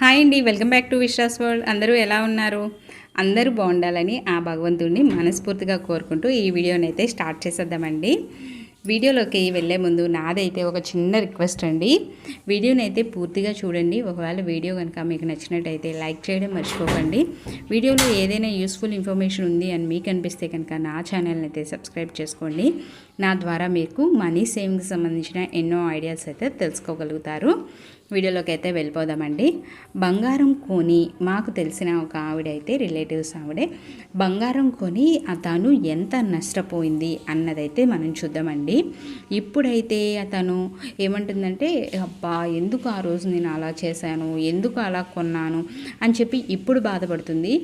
Hi అండి welcome back to Vishwas world. అందరూ ఎలా ఉన్నారు? అందరూ బాగుండాలని ఆ భగవంతుడిని మనస్ఫూర్తిగా కోరుకుంటూ ఈ వీడియోని అయితే స్టార్ట్ చేసేద్దామండి. వీడియోలోకి వెళ్ళే ముందు నాదైతే ఒక చిన్న రిక్వెస్ట్ అండి. వీడియోని అయితే పూర్తిగా చూడండి. ఒకవేళ వీడియో కనుక మీకు నచ్చినట్టయితే లైక్ చేయడం మర్చిపోకండి. వీడియోలో ఏదైనా యూస్ఫుల్ ఇన్ఫర్మేషన్ ఉంది అని మీకు అనిపిస్తే కనుక నా ఛానల్ని అయితే సబ్స్క్రైబ్ చేసుకోండి. నా ద్వారా మీకు మనీ సేవింగ్కి సంబంధించిన ఎన్నో ఐడియాస్ అయితే తెలుసుకోగలుగుతారు. వీడియోలోకి అయితే వెళ్ళిపోదామండి. బంగారం కొని మాకు తెలిసిన ఒక ఆవిడ అయితే రిలేటివ్స్ ఆవిడే. బంగారం కొని అతను ఎంత నష్టపోయింది అన్నదైతే మనం చూద్దామండి. ఇప్పుడైతే అతను ఏమంటుందంటే అబ్బా ఎందుకు ఆ రోజు నేను అలా చేశాను? ఎందుకు అలా కొన్నాను? అని చెప్పి ఇప్పుడు బాధపడుతుంది.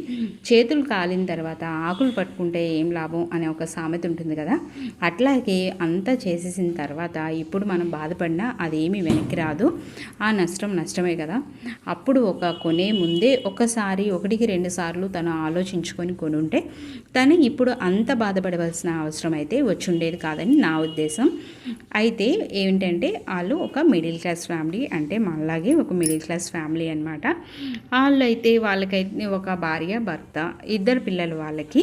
చేతులు కాలిన తర్వాత ఆకులు పట్టుకుంటే ఏం లాభం అనే ఒక సామెత ఉంటుంది కదా. అట్లాగే అంతా చేసేసిన తర్వాత ఇప్పుడు మనం బాధపడినా అదేమీ వెనక్కి రాదు. ఆ నష్టం నష్టమే కదా. అప్పుడు ఒక కొనే ముందే ఒకసారి ఒకటికి రెండు సార్లు తను ఆలోచించుకొని కొనుంటే తను ఇప్పుడు అంత బాధపడవలసిన అవసరం అయితే వచ్చి ఉండేది కాదని నా ఉద్దేశం. అయితే ఏంటంటే వాళ్ళు ఒక మిడిల్ క్లాస్ ఫ్యామిలీ అంటే మళ్ళాగే ఒక మిడిల్ క్లాస్ ఫ్యామిలీ అనమాట వాళ్ళు అయితే వాళ్ళకైతే ఒక భార్య భర్త ఇద్దరు పిల్లలు వాళ్ళకి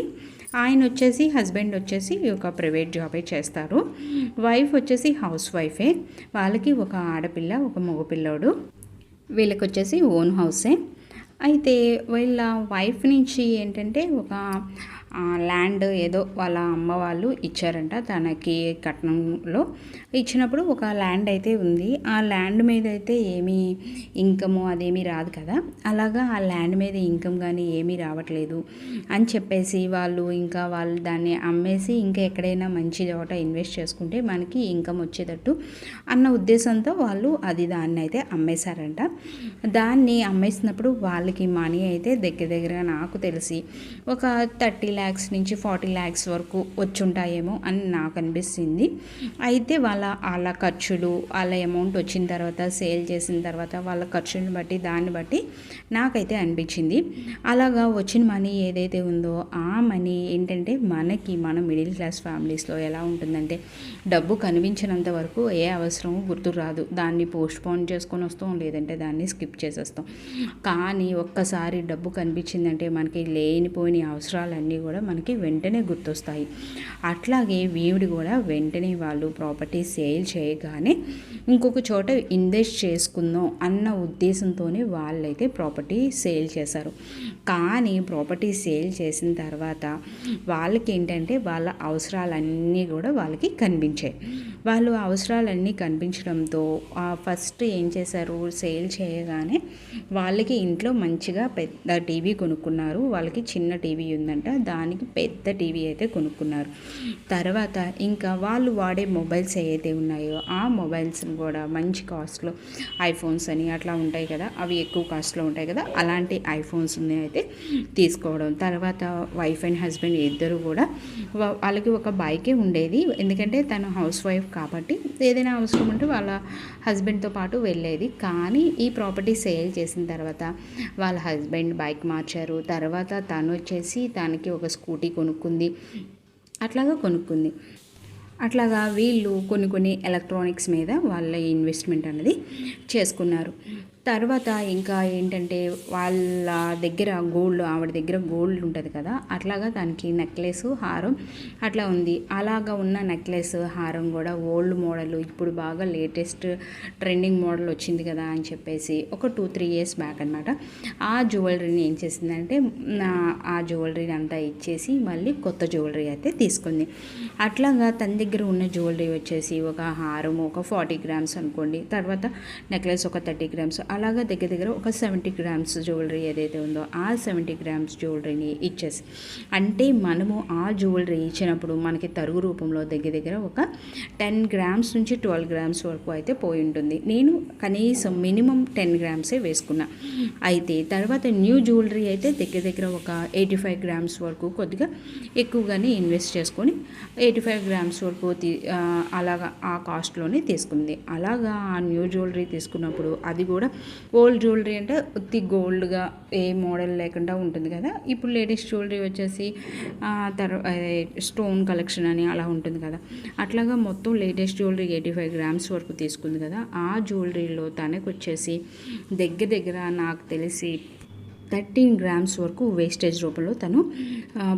ఆయన వచ్చేసి హస్బెండ్ వచ్చేసి ఒక ప్రైవేట్ జాబే చేస్తారు. వైఫ్ వచ్చేసి హౌస్ వైఫే వాళ్ళకి ఒక ఆడపిల్ల ఒక మగపిల్లోడు. వీళ్ళకి వచ్చేసి ఓన్ హౌసే అయితే వీళ్ళ వైఫ్ నుంచి ఏంటంటే ఒక ల్యాండ్ ఏదో వాళ్ళ అమ్మ వాళ్ళు ఇచ్చారంట. తనకి కట్నంలో ఇచ్చినప్పుడు ఒక ల్యాండ్ అయితే ఉంది. ఆ ల్యాండ్ మీద అయితే ఏమీ ఇన్కము అదేమీ రాదు కదా. అలాగా ఆ ల్యాండ్ మీద ఇన్కమ్ కానీ ఏమీ రావట్లేదు అని చెప్పేసి వాళ్ళు ఇంకా వాళ్ళు దాన్ని అమ్మేసి ఇంకా ఎక్కడైనా మంచి చోట ఇన్వెస్ట్ చేసుకుంటే మనకి ఇన్కమ్ వచ్చేటట్టు అన్న ఉద్దేశంతో వాళ్ళు అది దాన్ని అయితే అమ్మేశారంట. దాన్ని అమ్మేసినప్పుడు వాళ్ళకి మనీ అయితే దగ్గర దగ్గర నాకు తెలిసి ఒక థర్టీ ల్యాక్స్ నుంచి ఫార్టీ ల్యాక్స్ వరకు వచ్చుంటాయేమో అని నాకు అనిపిస్తుంది. అయితే వాళ్ళ వాళ్ళ ఖర్చులు వాళ్ళ అమౌంట్ వచ్చిన తర్వాత సేల్ చేసిన తర్వాత వాళ్ళ ఖర్చులను బట్టి దాన్ని బట్టి నాకైతే అనిపించింది. అలాగా వచ్చిన మనీ ఏదైతే ఉందో ఆ మనీ ఏంటంటే మనకి మన మిడిల్ క్లాస్ ఫ్యామిలీస్లో ఎలా ఉంటుందంటే డబ్బు కనిపించినంత వరకు ఏ అవసరము గుర్తు రాదు దాన్ని పోస్ట్ పోన్ చేసుకొని వస్తాం లేదంటే దాన్ని స్కిప్ చేసేస్తాం. కానీ ఒక్కసారి డబ్బు కనిపించిందంటే మనకి లేనిపోయిన అవసరాలన్నీ కూడా మనకి వెంటనే గుర్తొస్తాయి. అట్లాగే వీవిడి కూడా వెంటనే వాళ్ళు ప్రాపర్టీ సేల్ చేయగానే ఇంకొక చోట ఇన్వెస్ట్ చేసుకుందాం అన్న ఉద్దేశంతోనే వాళ్ళైతే ప్రాపర్టీ సేల్ చేశారు. కానీ ప్రాపర్టీ సేల్ చేసిన తర్వాత వాళ్ళకి ఏంటంటే వాళ్ళ అవసరాలన్నీ కూడా వాళ్ళకి కనిపించాయి. వాళ్ళు అవసరాలన్నీ కనిపించడంతో ఫస్ట్ ఏం చేశారు? సేల్ చేయగానే వాళ్ళకి ఇంట్లో మంచిగా పెద్ద టీవీ కొనుక్కున్నారు. వాళ్ళకి చిన్న టీవీ ఉందంట. దానికి పెద్ద టీవీ అయితే కొనుక్కున్నారు. తర్వాత ఇంకా వాళ్ళు వాడే మొబైల్స్ ఏవైతే ఉన్నాయో ఆ మొబైల్స్ కూడా మంచి కాస్ట్లో ఐఫోన్స్ అని అట్లా ఉంటాయి కదా అవి ఎక్కువ కాస్ట్లో ఉంటాయి కదా అలాంటి ఐఫోన్స్ అయితే తీసుకోవడం. తర్వాత వైఫ్ అండ్ హస్బెండ్ ఇద్దరు కూడా వాళ్ళకి ఒక బైకే ఉండేది. ఎందుకంటే తను హౌస్ వైఫ్ కాబట్టి ఏదైనా అవసరం ఉంటే వాళ్ళ హస్బెండ్తో పాటు వెళ్ళేది. కానీ ఈ ప్రాపర్టీ సేల్ చేసిన తర్వాత వాళ్ళ హస్బెండ్ బైక్ మార్చారు. తర్వాత తను వచ్చేసి తనకి ఒక స్కూటీ కొనుక్కుంది. అట్లాగా కొనుక్కుంది. అట్లాగా వీళ్ళు కొన్ని కొన్ని ఎలక్ట్రానిక్స్ మీద వాళ్ళ ఇన్వెస్ట్మెంట్ అనేది చేసుకున్నారు. తర్వాత ఇంకా ఏంటంటే వాళ్ళ దగ్గర గోల్డ్ ఆవిడ దగ్గర గోల్డ్ ఉంటుంది కదా అట్లాగా దానికి నెక్లెస్ హారం అట్లా ఉంది. అలాగా ఉన్న నెక్లెస్ హారం కూడా ఓల్డ్ మోడల్ ఇప్పుడు బాగా లేటెస్ట్ ట్రెండింగ్ మోడల్ వచ్చింది కదా అని చెప్పేసి ఒక టూ త్రీ ఇయర్స్ బ్యాక్ అనమాట ఆ జ్యువెలరీని ఏం చేసిందంటే ఆ జ్యువెలరీని అంతా ఇచ్చేసి మళ్ళీ కొత్త జ్యువెలరీ అయితే తీసుకుంది. అట్లాగా తన దగ్గర ఉన్న జ్యువెలరీ వచ్చేసి ఒక హారం ఒక ఫార్టీ గ్రామ్స్ అనుకోండి. తర్వాత నెక్లెస్ ఒక థర్టీ గ్రామ్స్ అలాగా దగ్గర దగ్గర ఒక సెవెంటీ గ్రామ్స్ జ్యువెలరీ ఏదైతే ఉందో ఆ సెవెంటీ గ్రామ్స్ జ్యువెలరీని ఇచ్చేసి అంటే మనము ఆ జ్యువెలరీ ఇచ్చినప్పుడు మనకి తరుగు రూపంలో దగ్గర దగ్గర ఒక టెన్ గ్రామ్స్ నుంచి ట్వెల్వ్ గ్రామ్స్ వరకు అయితే పోయి ఉంటుంది. నేను కనీసం మినిమం టెన్ గ్రామ్సే వేసుకున్నా. అయితే తర్వాత న్యూ జ్యువెలరీ అయితే దగ్గర దగ్గర ఒక ఎయిటీ ఫైవ్ గ్రామ్స్ వరకు కొద్దిగా ఎక్కువగానే ఇన్వెస్ట్ చేసుకొని ఎయిటీ ఫైవ్ గ్రామ్స్ వరకు అలాగా ఆ కాస్ట్లోనే తీసుకుంది. అలాగా ఆ న్యూ జ్యువెలరీ తీసుకున్నప్పుడు అది కూడా ఓల్డ్ జ్యువెలరీ అంటే ఉత్తి గోల్డ్గా ఏ మోడల్ లేకుండా ఉంటుంది కదా. ఇప్పుడు లేటెస్ట్ జ్యువెలరీ వచ్చేసి తర్వాత స్టోన్ కలెక్షన్ అని అలా ఉంటుంది కదా. అట్లాగా మొత్తం latest jewellery eighty five grams వరకు తీసుకుంది కదా. ఆ జ్యువెలరీలో తనకు వచ్చేసి దగ్గర దగ్గర నాకు తెలిసి థర్టీన్ గ్రామ్స్ వరకు వేస్టేజ్ రూపంలో తను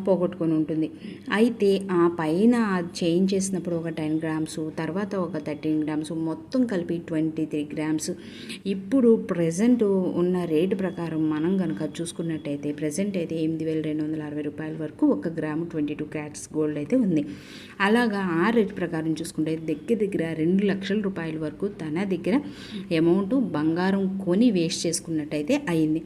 పోగొట్టుకొని ఉంటుంది. అయితే ఆ పైన చేంజ్ చేసినప్పుడు ఒక టెన్ గ్రామ్స్ తర్వాత ఒక థర్టీన్ గ్రామ్స్ మొత్తం కలిపి ట్వంటీ త్రీ గ్రామ్స్. ఇప్పుడు ప్రజెంట్ ఉన్న రేటు ప్రకారం మనం కనుక చూసుకున్నట్టయితే ప్రజెంట్ అయితే ఎనిమిది వేల రెండు వందల అరవై రూపాయల వరకు ఒక gram twenty two carats gold అయితే ఉంది. అలాగా ఆ రేట్ ప్రకారం చూసుకుంటే దగ్గర దగ్గర రెండు లక్షల రూపాయల వరకు తన దగ్గర అమౌంట్ బంగారం కొని వేస్ట్ చేసుకున్నట్టయితే అయింది.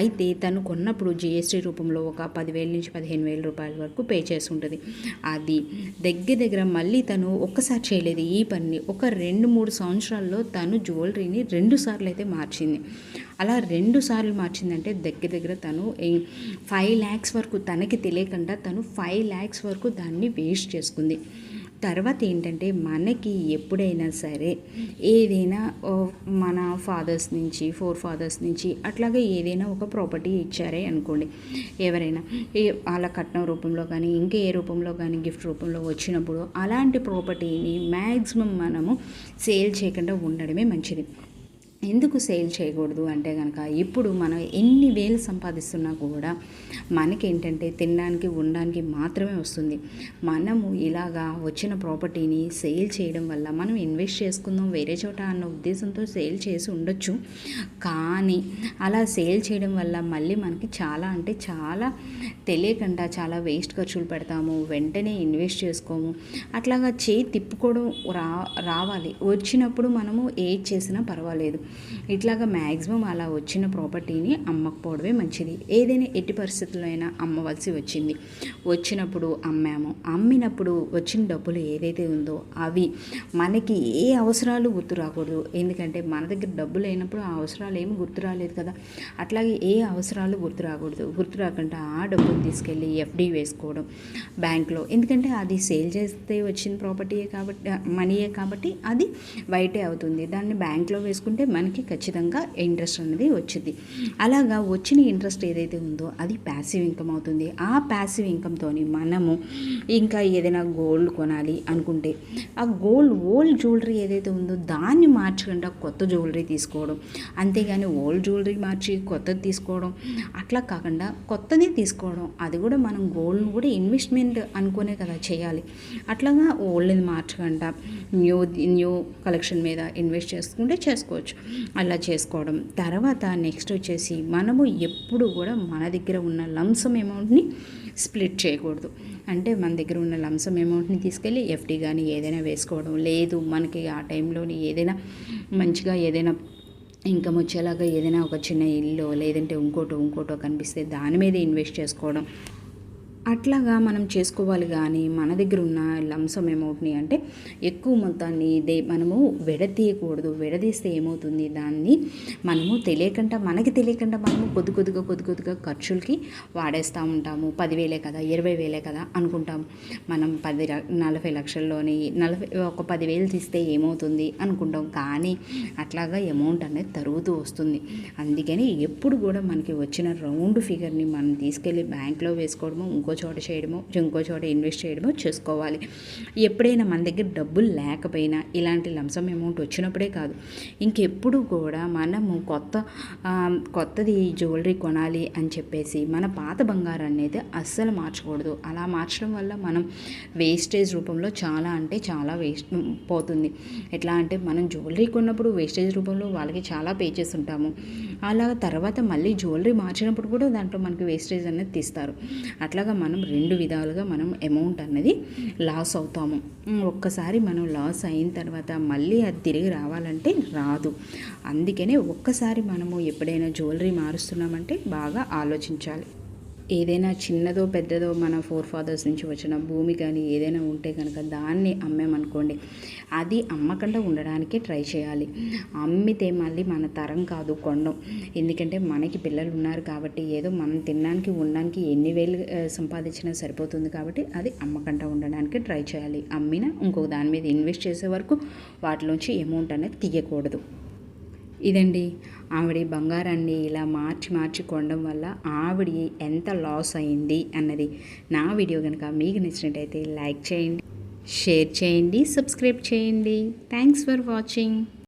అయితే అయితే తను కొన్నప్పుడు జిఎస్టీ రూపంలో ఒక పదివేల నుంచి పదిహేను వేల రూపాయల వరకు పే చేసి ఉంటుంది అది దగ్గర దగ్గర మళ్ళీ తను ఒక్కసారి చేయలేదు. ఈ పనిని ఒక రెండు మూడు సంవత్సరాల్లో తను జ్యువెలరీని రెండు సార్లు అయితే మార్చింది. అలా రెండు సార్లు మార్చిందంటే దగ్గర దగ్గర తను ఫైవ్ ల్యాక్స్ వరకు తనకి తెలియకుండా తను ఫైవ్ ల్యాక్స్ వరకు దాన్ని వేస్ట్ చేసుకుంది. తర్వాత ఏంటంటే మనకి ఎప్పుడైనా సరే ఏదైనా మన ఫాదర్స్ నుంచి ఫోర్ ఫాదర్స్ నుంచి అట్లాగే ఏదైనా ఒక ప్రాపర్టీ ఇచ్చారే అనుకోండి. ఎవరైనా వాళ్ళ కట్నం రూపంలో కానీ ఇంకా ఏ రూపంలో కానీ గిఫ్ట్ రూపంలో వచ్చినప్పుడు అలాంటి ప్రాపర్టీని మ్యాక్సిమం మనము సేల్ చేయకుండా ఉండడమే మంచిది. ఎందుకు సేల్ చేయకూడదు అంటే కనుక ఇప్పుడు మనం ఎన్ని వేలు సంపాదిస్తున్నా కూడా మనకేంటంటే తినడానికి ఉండడానికి మాత్రమే వస్తుంది. మనము ఇలాగా వచ్చిన ప్రాపర్టీని సేల్ చేయడం వల్ల మనం ఇన్వెస్ట్ చేసుకుందాం వేరే చోట అన్న ఉద్దేశంతో సేల్ చేసి ఉండొచ్చు. కానీ అలా సేల్ చేయడం వల్ల మళ్ళీ మనకి చాలా అంటే చాలా తెలియకుండా చాలా వేస్ట్ ఖర్చులు పెడతాము. వెంటనే ఇన్వెస్ట్ చేసుకోము. అట్లాగా చేయి తిప్పుకోవడం రా రావాలి. వచ్చినప్పుడు మనము ఏది చేసినా పర్వాలేదు. ఇట్లాగా మ్యాక్సిమం అలా వచ్చిన ప్రాపర్టీని అమ్మకపోవడమే మంచిది. ఏదైనా ఎట్టి పరిస్థితుల్లో అయినా అమ్మవలసి వచ్చింది. వచ్చినప్పుడు అమ్మాము. అమ్మినప్పుడు వచ్చిన డబ్బులు ఏదైతే ఉందో అవి మనకి ఏ అవసరాలు గుర్తు రాకూడదు. ఎందుకంటే మన దగ్గర డబ్బులు అయినప్పుడు ఆ అవసరాలు ఏమి గుర్తు రాలేదు కదా. అట్లాగే ఏ అవసరాలు గుర్తు రాకూడదు. గుర్తు రాకుండా ఆ డబ్బులు తీసుకెళ్ళి ఎఫ్డి వేసుకోవడం బ్యాంక్లో. ఎందుకంటే అది సేల్ చేస్తే వచ్చిన ప్రాపర్టీయే కాబట్టి మనీయే కాబట్టి అది బయటే అవుతుంది. దాన్ని బ్యాంక్లో వేసుకుంటే మనకి ఖచ్చితంగా ఇంట్రెస్ట్ అనేది వచ్చింది. అలాగా వచ్చిన ఇంట్రెస్ట్ ఏదైతే ఉందో అది ప్యాసివ్ ఇన్కమ్ అవుతుంది. ఆ ప్యాసివ్ ఇన్కమ్తో మనము ఇంకా ఏదైనా గోల్డ్ కొనాలి అనుకుంటే ఆ గోల్డ్ ఓల్డ్ జ్యువెలరీ ఏదైతే ఉందో దాన్ని మార్చకుండా కొత్త జ్యువెలరీ తీసుకోవడం అంతేగాని ఓల్డ్ జ్యువెలరీ మార్చి కొత్తది తీసుకోవడం అట్లా కాకుండా కొత్తది తీసుకోవడం అది కూడా మనం గోల్డ్ని కూడా ఇన్వెస్ట్మెంట్ అనుకునే కదా చేయాలి. అట్లాగా ఓల్డ్ని మార్చకుండా న్యూ న్యూ కలెక్షన్ మీద ఇన్వెస్ట్ చేసుకుంటే చేసుకోవచ్చు. అలా చేసుకోవడం. తర్వాత నెక్స్ట్ వచ్చేసి మనము ఎప్పుడు కూడా మన దగ్గర ఉన్న లంసం అమౌంట్ని స్ప్లిట్ చేయకూడదు. అంటే మన దగ్గర ఉన్న లంసం అమౌంట్ని తీసుకెళ్ళి ఎఫ్డి కానీ ఏదైనా వేసుకోవడం. లేదు మనకి ఆ టైంలోని ఏదైనా మంచిగా ఏదైనా ఇన్కమ్ వచ్చేలాగా ఏదైనా ఒక చిన్న ఇల్లు లేదంటే ఇంకోటో ఇంకోటో కనిపిస్తే దాని మీద ఇన్వెస్ట్ చేసుకోవడం. అట్లాగా మనం చేసుకోవాలి కానీ మన దగ్గర ఉన్న లంసం అమౌంట్ని అంటే ఎక్కువ మొత్తాన్ని దే మనము విడదీయకూడదు విడదీస్తే ఏమవుతుంది? దాన్ని మనము తెలియకుండా మనకి తెలియకుండా మనము కొద్ది కొద్దిగా కొద్ది కొద్దిగా ఖర్చులకి వాడేస్తూ ఉంటాము. పదివేలే కదా ఇరవై వేలే కదా అనుకుంటాము మనం పది నలభై లక్షల్లోని నలభై ఒక పదివేలు తీస్తే ఏమవుతుంది అనుకుంటాం. కానీ అట్లాగా అమౌంట్ అనేది తరుగుతూ వస్తుంది. అందుకని ఎప్పుడు కూడా మనకి వచ్చిన రౌండ్ ఫిగర్ని మనం తీసుకెళ్ళి బ్యాంక్లో వేసుకోవడము ఇంకో ఇంకో చోట చేయడమో ఇంకో చోట ఇన్వెస్ట్ చేయడమో చేసుకోవాలి. ఎప్పుడైనా మన దగ్గర డబ్బులు లేకపోయినా ఇలాంటి లంసం అమౌంట్ వచ్చినప్పుడే కాదు. ఇంకెప్పుడు కూడా మనము కొత్త కొత్తది జ్యువెలరీ కొనాలి అని చెప్పేసి మన పాత బంగారం అనేది అస్సలు మార్చకూడదు. అలా మార్చడం వల్ల మనం వేస్టేజ్ రూపంలో చాలా అంటే చాలా వేస్ట్ పోతుంది. ఎట్లా అంటే మనం జ్యువెలరీ కొన్నప్పుడు వేస్టేజ్ రూపంలో వాళ్ళకి చాలా పే చేస్తుంటాము. ఉంటాము అలా తర్వాత మళ్ళీ జ్యువెలరీ మార్చినప్పుడు కూడా దాంట్లో మనకి వేస్టేజ్ అనేది తీస్తారు. అట్లాగా మనం రెండు విధాలుగా మనం అమౌంట్ అన్నది లాస్ అవుతాము. ఒక్కసారి మనం లాస్ అయిన తర్వాత మళ్ళీ అది తిరిగి రావాలంటే రాదు. అందుకనే ఒక్కసారి మనము ఎప్పుడైనా జ్యువెలరీ మారుస్తున్నామంటే బాగా ఆలోచించాలి. ఏదైనా చిన్నదో పెద్దదో మన ఫోర్ ఫాదర్స్ నుంచి వచ్చిన భూమి కానీ ఏదైనా ఉంటే కనుక దాన్ని అమ్మామనుకోండి. అది అమ్మకుండా ఉండడానికే ట్రై చేయాలి. అమ్మితే మళ్ళీ మన తరం కాదు కొండం. ఎందుకంటే మనకి పిల్లలు ఉన్నారు కాబట్టి ఏదో మనం తినడానికి ఉండడానికి ఎన్ని వేలు సంపాదించినా సరిపోతుంది కాబట్టి అది అమ్మకుండా ఉండడానికి ట్రై చేయాలి. అమ్మినా ఇంకొక దాని మీద ఇన్వెస్ట్ చేసే వరకు వాటిలోంచి అమౌంట్ అనేది తీయకూడదు. ఇదండి ఆవిడ బంగారాన్ని ఇలా మార్చి మార్చి కొనడం వల్ల ఆవిడ ఎంత లాస్ అయింది అన్నది నా వీడియో కనుక మీకు నచ్చినట్టయితే లైక్ చేయండి షేర్ చేయండి సబ్స్క్రైబ్ చేయండి. Thanks for watching